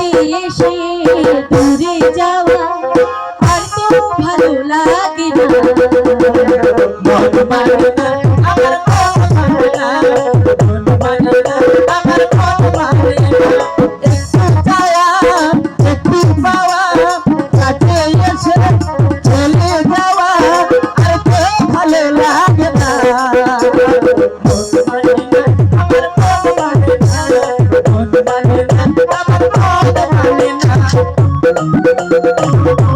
কাছে এসে দূরে যাওয়া আর তো ভালো লাগে না।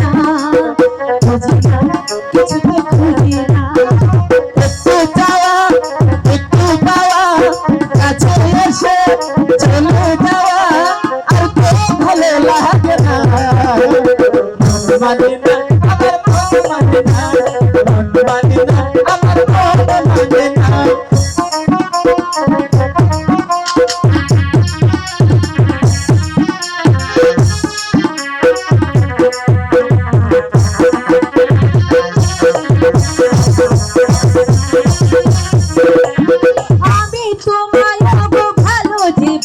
না।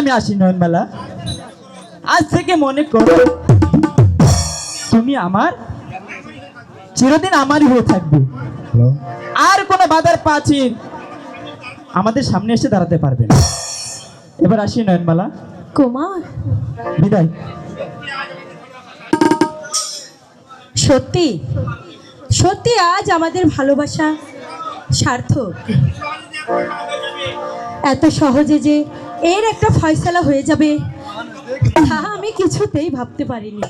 আমি আসি নয়নমালা। আজ থেকে মনে করো তুমি আমার চিরদিন আমারই হয়ে থাকবে। আর কোনো বাধার প্রাচীর আমাদের সামনে এসে দাঁড়াতে পারবে না। এবার আসি নয়নমালা। কুমার। বিদায়। সত্যি সত্যি আজ আমাদের ভালোবাসা সার্থক। এত সহজে যে এর একটা ফয়সালা হয়ে যাবে তাহা আমি কিছুতেই ভাবতে পারিনি।